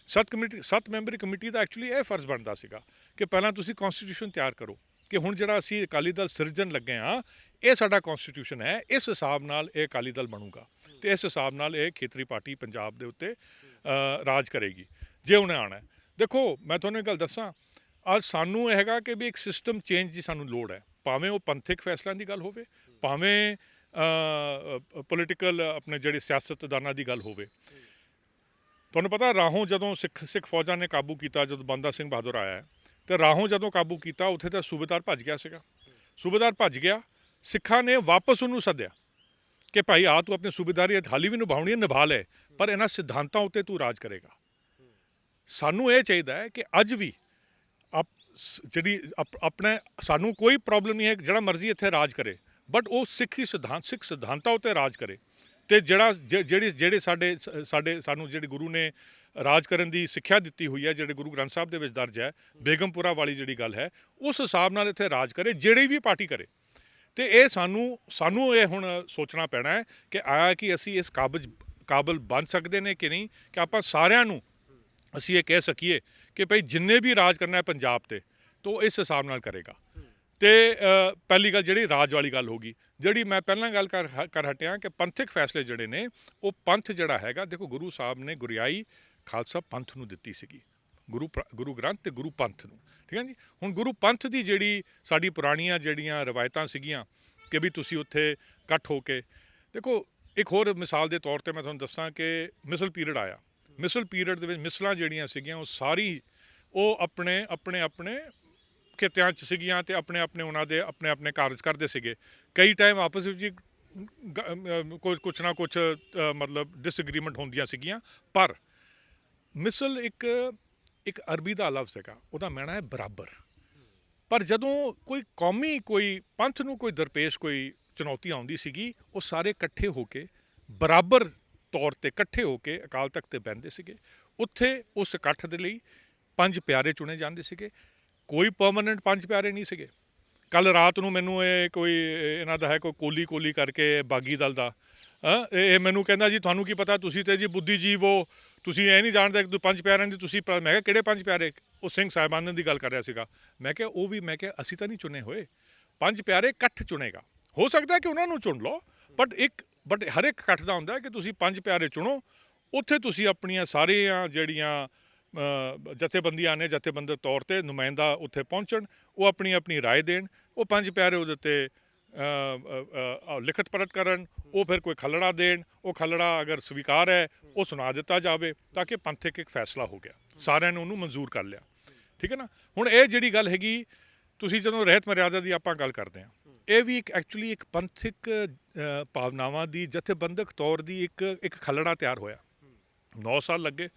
ਸੱਤ ਕਮੇਟੀ, ਸੱਤ ਮੈਂਬਰੀ ਕਮੇਟੀ ਦਾ ਐਕਚੁਅਲੀ ਇਹ ਫਰਜ਼ ਬਣਦਾ ਸੀਗਾ ਕਿ ਪਹਿਲਾਂ ਤੁਸੀਂ ਕਨਸਟੀਟਿਊਸ਼ਨ ਤਿਆਰ ਕਰੋ ਕਿ ਹੁਣ ਜਿਹੜਾ ਅਸੀਂ ਅਕਾਲੀ ਦਲ ਸਿਰਜਣ ਲੱਗੇ ਆ ਇਹ ਸਾਡਾ ਕਨਸਟੀਟਿਊਸ਼ਨ ਹੈ, ਇਸ ਹਿਸਾਬ ਨਾਲ ਇਹ ਅਕਾਲੀ ਦਲ ਬਣੂਗਾ ਤੇ ਇਸ ਹਿਸਾਬ ਨਾਲ ਇਹ ਖੇਤਰੀ ਪਾਰਟੀ ਪੰਜਾਬ ਦੇ ਉੱਤੇ ਰਾਜ ਕਰੇਗੀ, ਜੇ ਉਹਨੇ ਆਣਾ ਦੇਖੋ, ਮੈਂ ਤੁਹਾਨੂੰ ਇਹ ਗੱਲ ਦੱਸਾਂ, ਅੱਜ ਸਾਨੂੰ ਇਹ ਹੈਗਾ ਕਿ ਵੀ ਇੱਕ ਸਿਸਟਮ ਚੇਂਜ ਦੀ ਸਾਨੂੰ ਲੋੜ ਹੈ, ਭਾਵੇਂ ਉਹ ਪੰਥਕ ਫੈਸਲਿਆਂ ਦੀ ਗੱਲ ਹੋਵੇ, ਭਾਵੇਂ ਪੋਲੀਟੀਕਲ ਆਪਣੇ ਜਿਹੜੇ ਸਿਆਸਤਦਾਨਾਂ ਦੀ ਗੱਲ ਹੋਵੇ। ਤੁਹਾਨੂੰ ਪਤਾ ਰਾਹੋਂ ਜਦੋਂ ਸਿੱਖ ਸਿੱਖ ਫੌਜਾਂ ਨੇ ਕਾਬੂ ਕੀਤਾ ਜਦੋਂ ਬੰਦਾ ਸਿੰਘ ਬਹਾਦਰ ਆਇਆ ਹੈ, ਤੇ ਰਾਹੋਂ ਜਦੋਂ ਕਾਬੂ ਕੀਤਾ ਉੱਥੇ ਤਾਂ ਸੂਬੇਦਾਰ ਭੱਜ ਗਿਆ ਸੀਗਾ। ਸੂਬੇਦਾਰ ਭੱਜ ਗਿਆ ਸਿੱਖਾਂ ਨੇ ਵਾਪਸ ਉਹਨੂੰ ਸੱਦਿਆ ਕਿ ਭਾਈ ਆ ਤੂੰ ਆਪਣੀ ਸੂਬੇਦਾਰੀ ਹਾਲੀ ਵੀ ਨਿਭਾਉਣੀ ਹੈ ਨਿਭਾ ਲੈ ਪਰ ਇਹਨਾਂ ਸਿਧਾਂਤਾਂ ਉੱਤੇ ਤੂੰ ਰਾਜ ਕਰੇਗਾ। ਸਾਨੂੰ ਇਹ ਚਾਹੀਦਾ ਹੈ ਕਿ ਅੱਜ ਵੀ ਆਪ ਜਿਹੜੀ ਆਪ- ਆਪਣੇ ਸਾਨੂੰ ਕੋਈ ਪ੍ਰੋਬਲਮ ਨਹੀਂ ਹੈ ਜਿਹੜਾ ਮਰਜ਼ੀ ਇੱਥੇ ਰਾਜ ਕਰੇ ਬਟ ਉਹ ਸਿੱਖੀ ਸਿਧਾਂਤ ਸਿੱਖ ਸਿਧਾਂਤਾਂ ਉੱਤੇ ਰਾਜ ਕਰੇ। ਤੇ ਜਿਹੜਾ ਜ- ਜਿਹੜੀ, ਜਿਹੜੇ ਸਾਡੇ ਸ- ਸਾਡੇ, ਸਾਨੂੰ ਜਿਹੜੇ ਗੁਰੂ ਨੇ ਰਾਜ ਕਰਨ ਦੀ ਸਿੱਖਿਆ ਦਿੱਤੀ ਹੋਈ ਹੈ, ਜਿਹੜੇ ਗੁਰੂ ਗ੍ਰੰਥ ਸਾਹਿਬ ਦੇ ਵਿੱਚ ਦਰਜ ਹੈ, ਬੇਗਮਪੁਰਾ ਵਾਲੀ ਜਿਹੜੀ ਗੱਲ ਹੈ, ਉਸ ਹਿਸਾਬ ਨਾਲ ਇੱਥੇ ਰਾਜ ਕਰੇ, ਜਿਹੜੀ ਵੀ ਪਾਰਟੀ ਕਰੇ। ਤੇ ਇਹ ਸਾਨੂੰ ਸਾਨੂੰ ਇਹ ਹੁਣ ਸੋਚਣਾ ਪੈਣਾ ਹੈ ਕਿ ਆਇਆ ਕਿ ਅਸੀਂ ਇਸ ਕਾਬਜ, ਕਾਬਲ ਬਣ ਸਕਦੇ ਨੇ ਕਿ ਨਹੀਂ, ਕਿ ਆਪਾਂ ਸਾਰਿਆਂ ਨੂੰ ਅਸੀਂ ਇਹ ਕਹਿ ਸਕੀਏ ਕਿ ਭਈ ਜਿੰਨੇ ਵੀ ਰਾਜ ਕਰਨਾ ਹੈ ਪੰਜਾਬ ਤੇ, ਤੋ ਇਸ ਹਿਸਾਬ ਨਾਲ ਕਰੇਗਾ। ਤੇ ਪਹਿਲੀ ਗੱਲ ਜਿਹੜੀ ਰਾਜ ਵਾਲੀ ਗੱਲ ਹੋ ਗਈ, ਜਿਹੜੀ ਮੈਂ ਪਹਿਲਾਂ ਗੱਲ ਕਰ ਹ- ਕਰ ਹਟਿਆ ਕਿ ਪੰਥਕ ਫੈਸਲੇ ਜਿਹੜੇ ਨੇ, ਉਹ ਪੰਥ ਜਿਹੜਾ ਹੈਗਾ, ਦੇਖੋ ਗੁਰੂ ਸਾਹਿਬ ਨੇ ਗੁਰਿਆਈ ਖਾਲਸਾ ਪੰਥ ਨੂੰ ਦਿੱਤੀ ਸੀਗੀ, ਗੁਰੂ ਪ੍ਰ- ਗੁਰੂ ਗ੍ਰੰਥ ਤੇ ਗੁਰੂ ਪੰਥ ਨੂੰ, ਠੀਕ ਹੈ ਜੀ? ਹੁਣ ਗੁਰੂ ਪੰਥ ਦੀ ਜਿਹੜੀ ਸਾਡੀ ਪੁਰਾਣੀਆਂ ਜਿਹੜੀਆਂ ਰਵਾਇਤਾਂ ਸੀਗੀਆਂ, ਕਿ ਵੀ ਤੁਸੀਂ ਉੱਥੇ ਇਕੱਠ ਹੋ ਕੇ, ਦੇਖੋ ਇੱਕ ਹੋਰ ਮਿਸਾਲ ਦੇ ਤੌਰ ਤੇ ਮੈਂ ਤੁਹਾਨੂੰ ਦੱਸਾਂ ਕਿ ਮਿਸਲ ਪੀਰੀਅਡ ਆਇਆ, ਮਿਸਲ ਪੀਰੀਅਡ ਦੇ ਵਿੱਚ ਮਿਸਲਾਂ ਜਿਹੜੀਆਂ ਸੀਗੀਆਂ, ਉਹ ਸਾਰੀ ਉਹ ਆਪਣੇ ਆਪਣੇ ਆਪਣੇ ਕਿਤਿਆਂ ਚ ਸੀਗੀਆਂ ਤੇ ਆਪਣੇ ਆਪਣੇ ਉਹਨਾਂ ਦੇ ਆਪਣੇ ਆਪਣੇ ਕਾਰਜ ਕਰਦੇ ਸੀਗੇ। ਕਈ ਟਾਈਮ ਆਪਸ ਵਿੱਚ ਹੀ ਕੁਝ, ਕੁਛ ਨਾ ਕੁਛ ਮਤਲਬ ਡਿਸਐਗਰੀਮੈਂਟ ਹੁੰਦੀਆਂ ਸੀਗੀਆਂ। ਪਰ ਮਿਸਲ ਇੱਕ ਇੱਕ ਅਰਬੀ ਦਾ ਲਫ਼ਜ਼ ਹੈਗਾ, ਉਹਦਾ ਮਾਇਨਾ ਹੈ ਬਰਾਬਰ। ਪਰ ਜਦੋਂ ਕੋਈ ਕੌਮੀ ਕੋਈ ਪੰਥ ਨੂੰ ਕੋਈ ਦਰਪੇਸ਼ ਕੋਈ ਚੁਣੌਤੀ ਆਉਂਦੀ ਸੀਗੀ, ਉਹ ਸਾਰੇ ਇਕੱਠੇ ਹੋ ਕੇ ਬਰਾਬਰ ਤੌਰ ਤੇ ਇਕੱਠੇ ਹੋ ਕੇ ਅਕਾਲ ਤਖਤ ਤੇ ਬੈੰਦੇ ਸੀਗੇ। ਉੱਥੇ ਉਸ ਇਕੱਠ ਦੇ ਲਈ ਪੰਜ ਪਿਆਰੇ ਚੁਣੇ ਜਾਂਦੇ ਸੀਗੇ। ਕੋਈ ਪਰਮਨੈਂਟ ਪੰਜ ਪਿਆਰੇ ਨਹੀਂ ਸੀਗੇ। ਕੱਲ ਰਾਤ ਨੂੰ ਮੈਨੂੰ ਇਹ ਕੋਈ, ਇਹਨਾਂ ਦਾ ਹੈ ਕੋਈ ਕੋਲੀ ਕੋਲੀ ਕਰਕੇ ਬਾਗੀ ਦਲ ਦਾ। ਇਹ ਮੈਨੂੰ ਕਹਿੰਦਾ ਜੀ, ਤੁਹਾਨੂੰ ਕੀ ਪਤਾ, ਤੁਸੀਂ ਤੇ ਜੀ ਬੁੱਧੀਜੀਵ ਹੋ, ਤੁਸੀਂ ਇਹ ਨਹੀਂ ਜਾਣਦੇ ਕਿ ਤੁਸੀਂ ਪੰਜ ਪਿਆਰਿਆਂ ਦੀ ਤੁਸੀਂ ਪ- ਮੈਂ ਕਿਹਾ, ਕਿਹੜੇ ਪੰਜ ਪਿਆਰੇ? ਉਹ ਸਿੰਘ ਸਾਹਿਬਾਨ ਦੀ ਗੱਲ ਕਰ ਰਿਹਾ ਸੀਗਾ। ਮੈਂ ਕਿਹਾ, ਉਹ ਵੀ, ਮੈਂ ਕਿਹਾ, ਅਸੀਂ ਤਾਂ ਨਹੀਂ ਚੁਣੇ ਹੋਏ। ਪੰਜ ਪਿਆਰੇ ਇਕੱਠ ਚੁਣੇਗਾ। ਹੋ ਸਕਦਾ ਕਿ ਉਹਨਾਂ ਨੂੰ ਚੁਣ ਲਓ ਬਟ ਇੱਕ ਬਟ ਹਰ ਇੱਕ ਇਕੱਠ ਦਾ ਹੁੰਦਾ ਕਿ ਤੁਸੀਂ ਪੰਜ ਪਿਆਰੇ ਚੁਣੋ। ਉੱਥੇ ਤੁਸੀਂ ਆਪਣੀਆਂ ਸਾਰੀਆਂ ਜਿਹੜੀਆਂ ਜਥੇਬੰਦੀਆਂ ਨੇ ਜਥੇਬੰਦਕ ਤੌਰ ਤੇ ਨੁਮਾਇੰਦਾ ਉੱਥੇ ਪਹੁੰਚਣ ਉਹ ਆਪਣੀ ਆਪਣੀ رائے ਦੇਣ ਉਹ ਪੰਜ ਪਿਆਰੇ ਉਹਦੇ ਤੇ ਅ, ਅ, ਅ, ਲਿਖਤ ਪੜਤ ਕਰਨ ਉਹ ਫਿਰ ਕੋਈ ਖਲੜਾ ਦੇਣ ਉਹ ਖਲੜਾ ਅਗਰ ਸਵੀਕਾਰ ਹੈ ਉਹ ਸੁਣਾ ਦਿੱਤਾ ਜਾਵੇ ਤਾਂ ਕਿ ਪੰਥਕ ਇੱਕ ਫੈਸਲਾ ਹੋ ਗਿਆ ਸਾਰਿਆਂ ਨੇ ਉਹਨੂੰ ਮਨਜ਼ੂਰ ਕਰ ਲਿਆ ਠੀਕ ਹੈ ਨਾ ਹੁਣ ਇਹ ਜਿਹੜੀ ਗੱਲ ਹੈਗੀ ਤੁਸੀਂ ਜਦੋਂ ਰਹਿਤ ਮਰਿਆਦਾ ਦੀ ਆਪਾਂ ਗੱਲ ਕਰਦੇ ਹਾਂ ਇਹ ਵੀ ਇੱਕ ਐਕਚੁਅਲੀ ਇੱਕ ਪੰਥਕ ਅ, ਭਾਵਨਾਵਾਂ ਦੀ ਜਥੇਬੰਦਕ ਤੌਰ ਦੀ ਇੱਕ ਇੱਕ ਖਲੜਾ ਤਿਆਰ ਹੋਇਆ 9 ਸਾਲ ਲੱਗੇ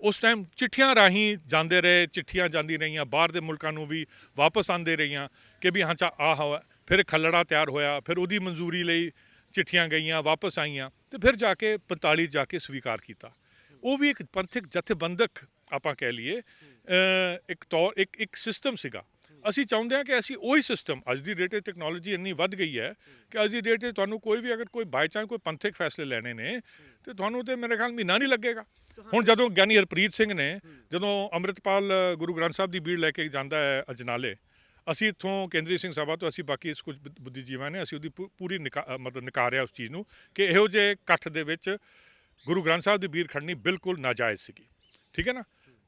ਉਸ ਟਾਈਮ ਚਿੱਠੀਆਂ ਰਾਹੀਂ ਜਾਂਦੇ ਰਹੇ, ਚਿੱਠੀਆਂ ਜਾਂਦੀ ਰਹੀਆਂ, ਬਾਹਰ ਦੇ ਮੁਲਕਾਂ ਨੂੰ ਵੀ ਵਾਪਸ ਆਉਂਦੇ ਰਹੀਆਂ ਕਿ ਵੀ ਹਾਂ ਚਾ ਆ ਹਵਾ ਫਿਰ ਖੱਲੜਾ ਤਿਆਰ ਹੋਇਆ, ਫਿਰ ਉਹਦੀ ਮਨਜ਼ੂਰੀ ਲਈ ਚਿੱਠੀਆਂ ਗਈਆਂ, ਵਾਪਸ ਆਈਆਂ ਤੇ ਫਿਰ ਜਾ ਕੇ 45 ਜਾ ਕੇ ਸਵੀਕਾਰ ਕੀਤਾ। ਉਹ ਵੀ ਇੱਕ ਪੰਥਕ ਜਥੇਬੰਦਕ ਆਪਾਂ ਕਹਿ ਲਈਏ ਇੱਕ ਤੌਰ, ਇੱਕ ਇੱਕ ਸਿਸਟਮ ਸੀਗਾ। ਅਸੀਂ ਚਾਹੁੰਦੇ ਹਾਂ ਕਿ ਅਸੀਂ ਉਹੀ ਸਿਸਟਮ ਅੱਜ ਦੀ ਡੇਟ 'ਤੇ ਟੈਕਨੋਲੋਜੀ ਇੰਨੀ ਵੱਧ ਗਈ ਹੈ ਕਿ ਅੱਜ ਦੀ ਡੇਟ 'ਤੇ ਤੁਹਾਨੂੰ ਕੋਈ ਵੀ ਅਗਰ ਕੋਈ ਬਾਈ ਚਾਂਸ ਕੋਈ ਪੰਥਕ ਫੈਸਲੇ ਲੈਣੇ ਨੇ ਤੇ ਤੁਹਾਨੂੰ ਤੇ ਮੇਰੇ ਖਿਆਲ ਮਹੀਨਾ ਨਹੀਂ ਲੱਗੇਗਾ। ਹੁਣ ਜਦੋਂ ਗਿਆਨੀ ਹਰਪ੍ਰੀਤ ਸਿੰਘ ਨੇ ਜਦੋਂ ਅੰਮ੍ਰਿਤਪਾਲ ਗੁਰੂ ਗ੍ਰੰਥ ਸਾਹਿਬ ਦੀ ਬੀੜ ਲੈ ਕੇ ਜਾਂਦਾ ਹੈ ਅਜਨਾਲੇ ਅਸੀਂ ਇੱਥੋਂ ਕੇਂਦਰੀ ਸਿੰਘ ਸਭਾ ਤੋਂ ਅਸੀਂ ਬਾਕੀ ਇਸ ਕੁਝ ਬੁੱਧ- ਬੁੱਧੀਜੀਵਾਂ ਨੇ ਅਸੀਂ ਉਹਦੀ ਪੂਰੀ ਮਤਲਬ ਨਕਾਰਿਆ ਉਸ ਚੀਜ਼ ਨੂੰ ਕਿ ਇਹੋ ਜਿਹੇ ਇਕੱਠ ਦੇ ਵਿੱਚ ਗੁਰੂ ਗ੍ਰੰਥ ਸਾਹਿਬ ਦੀ ਬੀੜ ਖੜਨੀ ਬਿਲਕੁਲ ਨਾਜਾਇਜ਼ ਸੀਗੀ। ਠੀਕ ਹੈ ਨਾ?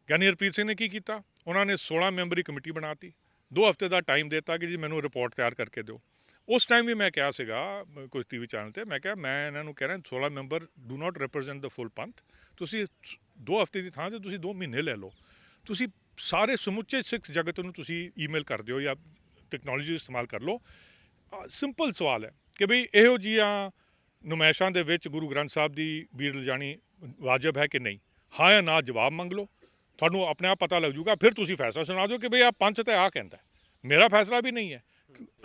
ਗਿਆਨੀ ਹਰਪ੍ਰੀਤ ਸਿੰਘ ਨੇ ਕੀ ਕੀਤਾ? ਉਹਨਾਂ ਨੇ 16 ਮੈਂਬਰੀ ਕਮੇਟੀ ਬਣਾਤੀ। ਦੋ ਹਫ਼ਤੇ ਦਾ ਟਾਈਮ ਦਿੱਤਾ ਕਿ ਜੀ ਮੈਨੂੰ ਰਿਪੋਰਟ ਤਿਆਰ ਕਰਕੇ ਦਿਓ। ਉਸ ਟਾਈਮ ਵੀ ਮੈਂ ਕਿਹਾ ਸੀਗਾ ਅ, ਕੁਝ ਟੀਵੀ ਚੈਨਲ ਤੇ ਮੈਂ ਕਿਹਾ ਮੈਂ ਇਹਨਾਂ ਨੂੰ ਕਹਿ ਰਿਹਾ 16 member do not represent the full Panth. ਤੁਸੀਂ ਸ- ਦੋ ਹਫ਼ਤੇ ਦੀ ਥਾਂ ਤੇ ਤੁਸੀਂ ਦੋ ਮਹੀਨੇ ਲੈ ਲਓ। ਤੁਸੀਂ ਸਾਰੇ ਸਮੁੱਚੇ ਸਿੱਖ ਜਗਤ ਨੂੰ ਤੁਸੀਂ ਈਮੇਲ ਕਰ ਦਿਓ ਜਾਂ ਟੈਕਨੋਲੋਜੀ ਇਸਤੇਮਾਲ ਕਰ ਲਓ। ਸਿੰਪਲ ਸਵਾਲ ਹੈ ਕਿ ਭਈ ਇਹੋ ਜੀਆਂ ਨੁਮਾਇਸ਼ਾਂ ਦੇ ਵਿੱਚ ਗੁਰੂ ਗ੍ਰੰਥ ਸਾਹਿਬ ਦੀ ਬੀੜ ਲਿਜਾਣੀ ਵਾਜਬ ਹੈ ਕਿ ਨਹੀਂ? ਹਾਂ ਜਾਂ ਨਾ ਜਵਾਬ ਮੰਗ ਲਓ। ਤੁਹਾਨੂੰ ਆਪਣੇ ਆਪ ਪਤਾ ਲੱਗ ਜੂਗਾ, ਫਿਰ ਤੁਸੀਂ ਫੈਸਲਾ ਸੁਣਾ ਦਿਓ ਕਿ ਭਈ ਆ ਪੰਥ ਤੇ ਆ ਕਹਿੰਦਾ ਮੇਰਾ ਫੈਸਲਾ ਵੀ ਨਹੀਂ ਹੈ।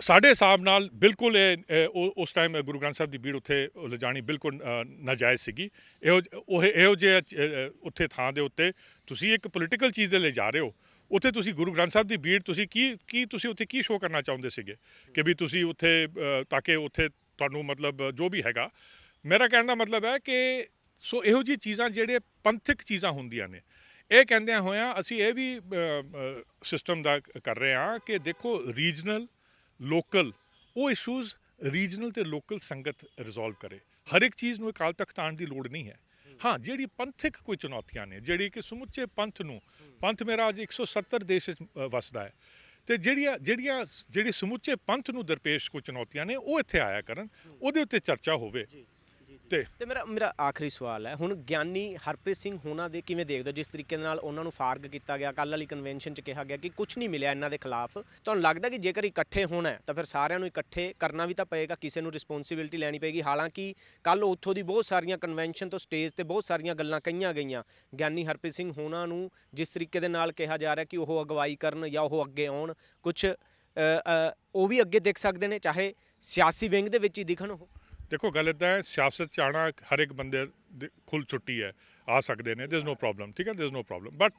ਸਾਡੇ ਹਿਸਾਬ ਨਾਲ ਬਿਲਕੁਲ ਇਹ ਉਸ ਟਾਈਮ ਗੁਰੂ ਗ੍ਰੰਥ ਸਾਹਿਬ ਦੀ ਬੀੜ ਉੱਥੇ ਲਿਜਾਣੀ ਬਿਲਕੁਲ ਨਾਜਾਇਜ਼ ਸੀਗੀ। ਇਹੋ ਉਹ, ਇਹੋ ਜਿਹੇ ਉੱਥੇ ਥਾਂ ਦੇ ਉੱਤੇ ਤੁਸੀਂ ਇੱਕ ਪੋਲੀਟੀਕਲ ਚੀਜ਼ ਦੇ ਲਈ ਜਾ ਰਹੇ ਹੋ। ਉੱਥੇ ਤੁਸੀਂ ਗੁਰੂ ਗ੍ਰੰਥ ਸਾਹਿਬ ਦੀ ਬੀੜ ਤੁਸੀਂ ਕੀ ਕੀ ਤੁਸੀਂ ਉੱਥੇ ਕੀ ਸ਼ੋਅ ਕਰਨਾ ਚਾਹੁੰਦੇ ਸੀਗੇ? ਕਿ ਵੀ ਤੁਸੀਂ ਉੱਥੇ ਤਾਂ ਕਿ ਉੱਥੇ ਤੁਹਾਨੂੰ ਮਤਲਬ ਜੋ ਵੀ ਹੈਗਾ। ਮੇਰਾ ਕਹਿਣ ਦਾ ਮਤਲਬ ਹੈ ਕਿ ਸੋ ਇਹੋ ਜਿਹੀ ਚੀਜ਼ਾਂ ਜਿਹੜੇ ਪੰਥਕ ਚੀਜ਼ਾਂ ਹੁੰਦੀਆਂ ਨੇ ਇਹ ਕਹਿੰਦਿਆਂ ਹੋਇਆਂ ਅਸੀਂ ਇਹ ਵੀ ਸਿਸਟਮ ਦਾ ਕਰ ਰਹੇ ਹਾਂ ਕਿ ਦੇਖੋ ਰੀਜਨਲ ਲੋਕਲ ਉਹ ਇਸ਼ੂਜ਼ ਰੀਜਨਲ ਤੇ ਲੋਕਲ ਸੰਗਤ ਰਿਜ਼ੋਲਵ ਕਰੇ। ਹਰ ਇੱਕ ਚੀਜ਼ ਨੂੰ ਅਕਾਲ ਤਖਤ ਆਉਣ ਦੀ ਲੋੜ ਨਹੀਂ ਹੈ। ਹਾਂ, ਜਿਹੜੀ ਪੰਥਕ ਕੋਈ ਚੁਣੌਤੀਆਂ ਨੇ, ਜਿਹੜੀ ਕਿ ਸਮੁੱਚੇ ਪੰਥ ਨੂੰ, ਪੰਥ ਮੇਰਾ ਅੱਜ 170 ਦੇਸ਼ ਵਿੱਚ ਵਸਦਾ ਹੈ, ਤੇ ਜਿਹੜੀਆਂ ਜਿਹੜੀਆਂ ਜਿਹੜੇ ਸਮੁੱਚੇ ਪੰਥ ਨੂੰ ਦਰਪੇਸ਼ ਕੋਈ ਚੁਣੌਤੀਆਂ ਨੇ, ਉਹ ਇੱਥੇ ਆਇਆ ਕਰਨ, ਉਹਦੇ ਉੱਤੇ ਚਰਚਾ ਹੋਵੇ। ਤੇ ਤੇ ਮੇਰਾ ਮੇਰਾ ਆਖਰੀ ਸਵਾਲ ਹੈ, ਹੁਣ ਗਿਆਨੀ ਹਰਪ੍ਰੀਤ ਸਿੰਘ ਹੋਣਾ ਦੇ ਕਿਵੇਂ ਦੇਖਦੇ ਹੋ? ਜਿਸ ਤਰੀਕੇ ਦੇ ਨਾਲ ਉਹਨਾਂ ਨੂੰ ਫਾਰਗ ਕੀਤਾ ਗਿਆ, ਕੱਲ੍ਹ ਵਾਲੀ ਕਨਵੈਨਸ਼ਨ 'ਚ ਕਿਹਾ ਗਿਆ ਕਿ ਕੁਝ ਨਹੀਂ ਮਿਲਿਆ ਇਹਨਾਂ ਦੇ ਖਿਲਾਫ। ਤੁਹਾਨੂੰ ਲੱਗਦਾ ਕਿ ਜੇਕਰ ਇਕੱਠੇ ਹੋਣਾ ਹੈ, ਤਾਂ ਫਿਰ ਸਾਰਿਆਂ ਨੂੰ ਇਕੱਠੇ ਕਰਨਾ ਵੀ ਤਾਂ ਪਏਗਾ, ਕਿਸੇ ਨੂੰ ਰਿਸਪੌਂਸਿਬਿਲਟੀ ਲੈਣੀ ਪਏਗੀ। ਹਾਲਾਂਕਿ ਕੱਲ ਉੱਥੋਂ ਦੀ ਬਹੁਤ ਸਾਰੀਆਂ ਕਨਵੈਨਸ਼ਨ ਤੋਂ ਸਟੇਜ ਤੇ ਬਹੁਤ ਸਾਰੀਆਂ ਗੱਲਾਂ ਕਹੀਆਂ ਗਈਆਂ। ਗਿਆਨੀ ਹਰਪ੍ਰੀਤ ਸਿੰਘ ਹੋਣਾ ਨੂੰ ਜਿਸ ਤਰੀਕੇ ਦੇ ਨਾਲ ਕਿਹਾ ਜਾ ਰਿਹਾ ਕਿ ਉਹ ਅਗਵਾਈ ਕਰਨ ਜਾਂ ਉਹ ਅੱਗੇ ਆਉਣ ਕੁਝ ਉਹ ਵੀ ਅੱਗੇ ਦੇਖ ਸਕਦੇ ਨੇ, ਚਾਹੇ ਸਿਆਸੀ ਵਿੰਗ ਦੇ ਵਿੱਚ ਹੀ ਦਿਖਣ ਉਹ। ਦੇਖੋ ਗੱਲ ਇਦਾਂ ਹੈ ਸਿਆਸਤ ਚ ਆਉਣਾ ਹਰ ਇੱਕ ਬੰਦੇ ਦੀ ਖੁੱਲ ਛੁੱਟੀ ਹੈ ਆ ਸਕਦੇ ਨੇ ਦੇਰ ਇਜ਼ ਨੋ ਪ੍ਰੋਬਲਮ ਠੀਕ ਹੈ there is no problem but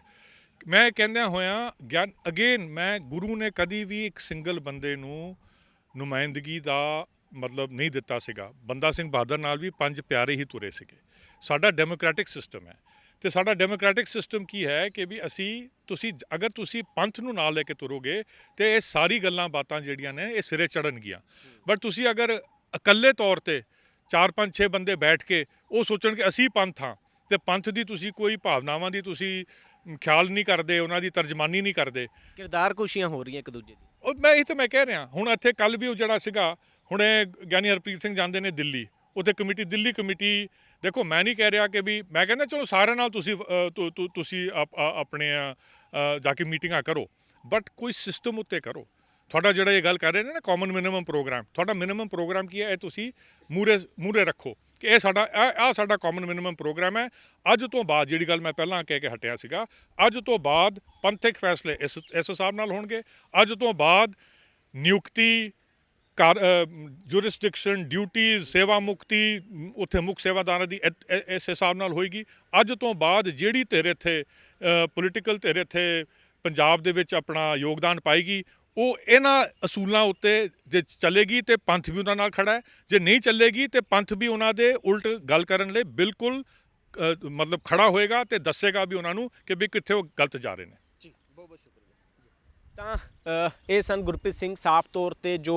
ਮੈਂ ਕਹਿੰਦਿਆਂ ਹੋਇਆਂ ਗਿਆਨ ਅਗੇਨ ਮੈਂ ਗੁਰੂ ਨੇ ਕਦੀ ਵੀ ਇੱਕ ਸਿੰਗਲ ਬੰਦੇ ਨੂੰ ਨੁਮਾਇੰਦਗੀ ਦਾ ਮਤਲਬ ਨਹੀਂ ਦਿੱਤਾ ਸੀਗਾ। ਬੰਦਾ ਸਿੰਘ ਬਹਾਦਰ ਨਾਲ ਵੀ ਪੰਜ ਪਿਆਰੇ ਹੀ ਤੁਰੇ ਸੀਗੇ। ਸਾਡਾ ਡੈਮੋਕ੍ਰੈਟਿਕ ਸਿਸਟਮ ਹੈ। ਤੇ ਸਾਡਾ ਡੈਮੋਕ੍ਰੈਟਿਕ ਸਿਸਟਮ ਕੀ ਹੈ ਕਿ ਵੀ ਅਸੀਂ ਤੁਸੀਂ ਅਗਰ ਤੁਸੀਂ ਪੰਥ ਨੂੰ ਨਾਲ ਲੈ ਕੇ ਤੁਰੋਗੇ ਤੇ ਇਹ ਸਾਰੀ ਗੱਲਾਂ ਬਾਤਾਂ ਜਿਹੜੀਆਂ ਨੇ ਇਹ ਸਿਰੇ ਚੜਨਗੀਆਂ ਬਟ ਤੁਸੀਂ ਅਗਰ ਇਕੱਲੇ ਤੌਰ ਤੇ 4 5 6 ਬੰਦੇ ਬੈਠ ਕੇ ਉਹ ਸੋਚਣ ਕਿ ਅਸੀਂ ਪੰਥ ਹਾਂ ਤੇ ਪੰਥ ਦੀ ਤੁਸੀਂ ਕੋਈ ਭਾਵਨਾਵਾਂ ਦੀ ਤੁਸੀਂ ਖਿਆਲ ਨਹੀਂ ਕਰਦੇ ਉਹਨਾਂ ਦੀ ਤਰਜਮਾਨੀ ਨਹੀਂ ਕਰਦੇ। ਕਿਰਦਾਰ ਕੁਸ਼ੀਆਂ ਹੋ ਰਹੀਆਂ ਇੱਕ ਦੂਜੇ ਦੀ। ਉਹ ਮੈਂ ਇਹ ਤਾਂ ਮੈਂ ਕਹਿ ਰਿਹਾ ਹੁਣ ਇੱਥੇ ਕੱਲ ਵੀ ਉਹ ਜਿਹੜਾ ਸੀਗਾ ਹੁਣ ਗਿਆਨੀ ਹਰਪ੍ਰੀਤ ਸਿੰਘ ਜਾਂਦੇ ਨੇ ਦਿੱਲੀ ਉੱਥੇ ਕਮੇਟੀ ਦਿੱਲੀ ਕਮੇਟੀ ਦੇਖੋ ਮੈਂ ਨਹੀਂ ਕਹਿ ਰਿਹਾ ਕਿ ਵੀ ਮੈਂ ਕਹਿੰਦਾ ਚਲੋ ਸਾਰਿਆਂ ਨਾਲ ਤੁਸੀਂ ਤੁਸੀਂ ਆਪਣੇ ਜਾ ਕੇ ਮੀਟਿੰਗਾਂ ਕਰੋ ਬਟ ਕੋਈ ਸਿਸਟਮ ਉੱਤੇ ਕਰੋ। ਤੁਹਾਡਾ ਜਿਹੜਾ ਇਹ ਗੱਲ ਕਰ ਰਹੇ ਨੇ ਨਾ ਕਾਮਨ ਮਿਨੀਮਮ ਪ੍ਰੋਗਰਾਮ ਤੁਹਾਡਾ ਮਿਨੀਮਮ ਪ੍ਰੋਗਰਾਮ ਕੀ ਹੈ? ਇਹ ਤੁਸੀਂ ਮੂਰੇ ਮੂਰੇ ਰੱਖੋ ਕਿ ਇਹ ਸਾਡਾ ਆ ਸਾਡਾ ਕਾਮਨ ਮਿਨੀਮਮ ਪ੍ਰੋਗਰਾਮ ਹੈ। ਅੱਜ ਤੋਂ ਬਾਅਦ ਜਿਹੜੀ ਗੱਲ ਮੈਂ ਪਹਿਲਾਂ ਕਹਿ ਕੇ ਹਟਿਆ ਸੀਗਾ, ਅੱਜ ਤੋਂ ਬਾਅਦ ਪੰਥਕ ਫੈਸਲੇ ਇਸ ਇਸ ਹਿਸਾਬ ਨਾਲ ਹੋਣਗੇ। ਅੱਜ ਤੋਂ ਬਾਅਦ ਨਿਯੁਕਤੀ ਕਰ ਜੁਰਿਸਡਿਕਸ਼ਨ ਡਿਊਟੀਆਂ ਸੇਵਾ ਮੁਕਤੀ, ਉੱਥੇ ਮੁੱਖ ਸੇਵਾਦਾਰਾਂ ਦੀ ਇਸ ਹਿਸਾਬ ਨਾਲ ਹੋਏਗੀ। ਅੱਜ ਤੋਂ ਬਾਅਦ ਜਿਹੜੀ ਧਿਰ ਇੱਥੇ ਪੋਲੀਟੀਕਲ ਧਿਰ ਇੱਥੇ ਪੰਜਾਬ ਦੇ ਵਿੱਚ ਆਪਣਾ ਯੋਗਦਾਨ ਪਾਏਗੀ ਉਹ ਇਹਨਾਂ ਅਸੂਲਾਂ ਉੱਤੇ ਜੇ ਚੱਲੇਗੀ ਤੇ ਪੰਥ ਵੀ ਉਹਨਾਂ ਨਾਲ ਖੜਾ ਹੈ। ਜੇ ਨਹੀਂ ਚੱਲੇਗੀ ਤੇ ਪੰਥ ਵੀ ਉਹਨਾਂ ਦੇ ਉਲਟ ਗੱਲ ਕਰਨ ਲਈ ਬਿਲਕੁਲ ਮਤਲਬ ਖੜਾ ਹੋਏਗਾ ਤੇ ਦੱਸੇਗਾ ਵੀ ਉਹਨਾਂ ਨੂੰ ਕਿ ਵੀ ਕਿੱਥੇ ਉਹ ਗਲਤ ਜਾ ਰਹੇ ਨੇ ਜੀ ਬਹੁਤ ਬਹੁਤ ਸ਼ੁਕਰੀਆ ਤਾਂ ਇਹ ਸਨ ਗੁਰਪ੍ਰੀਤ ਸਿੰਘ ਸਾਫ਼ ਤੌਰ ਤੇ ਜੋ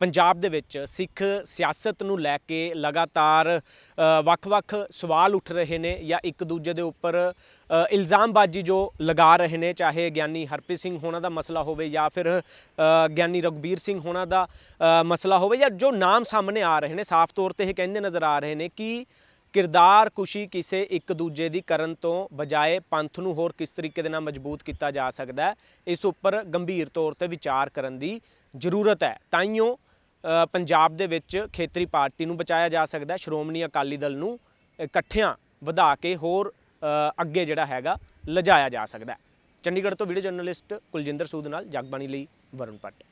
ਪੰਜਾਬ ਦੇ ਵਿੱਚ ਸਿੱਖ ਸਿਆਸਤ ਨੂੰ ਲੈ ਕੇ ਲਗਾਤਾਰ ਵੱਖ-ਵੱਖ ਸਵਾਲ ਉੱਠ ਰਹੇ ਨੇ ਜਾਂ ਇੱਕ ਦੂਜੇ ਦੇ ਉੱਪਰ ਇਲਜ਼ਾਮਬਾਜ਼ੀ ਜੋ ਲਗਾ ਰਹੇ ਨੇ, ਚਾਹੇ ਗਿਆਨੀ ਹਰਪ੍ਰੀਤ ਸਿੰਘ ਹੋਣਾ ਦਾ ਮਸਲਾ ਹੋਵੇ ਜਾਂ ਫਿਰ ਗਿਆਨੀ ਰਗਬੀਰ ਸਿੰਘ ਹੋਣਾ ਦਾ ਮਸਲਾ ਹੋਵੇ ਜਾਂ ਜੋ ਨਾਮ ਸਾਹਮਣੇ ਆ ਰਹੇ ਨੇ, ਸਾਫ਼ ਤੌਰ ਤੇ ਇਹ ਕਹਿੰਦੇ ਨਜ਼ਰ ਆ ਰਹੇ ਨੇ ਕਿ ਕਿਰਦਾਰ ਕੁਸ਼ੀ ਕਿਸੇ ਇੱਕ ਦੂਜੇ ਦੀ ਕਰਨ ਤੋਂ ਬਜਾਏ ਪੰਥ ਨੂੰ ਹੋਰ ਕਿਸ ਤਰੀਕੇ ਦੇ ਨਾਲ ਮਜ਼ਬੂਤ ਕੀਤਾ ਜਾ ਸਕਦਾ ਹੈ, ਇਸ ਉੱਪਰ ਗੰਭੀਰ ਤੌਰ ਤੇ ਵਿਚਾਰ ਕਰਨ ਦੀ ਜ਼ਰੂਰਤ ਹੈ। ਤਾਈਓ ਪੰਜਾਬ ਦੇ ਵਿੱਚ ਖੇਤਰੀ ਪਾਰਟੀ ਨੂੰ ਬਚਾਇਆ ਜਾ ਸਕਦਾ ਸ਼੍ਰੋਮਣੀ ਅਕਾਲੀ ਦਲ ਨੂੰ ਇਕੱਠਿਆਂ ਵਧਾ ਕੇ ਹੋਰ ਅੱਗੇ ਜਿਹੜਾ ਹੈਗਾ, ਲਿਜਾਇਆ ਜਾ ਸਕਦਾ ਚੰਡੀਗੜ੍ਹ ਤੋਂ ਵੀਡੀਓ ਜਰਨਲਿਸਟ ਕੁਲਜਿੰਦਰ ਸੂਦ ਨਾਲ ਜਗਬਾਣੀ ਲਈ ਵਰੁਣ ਭੱਟ।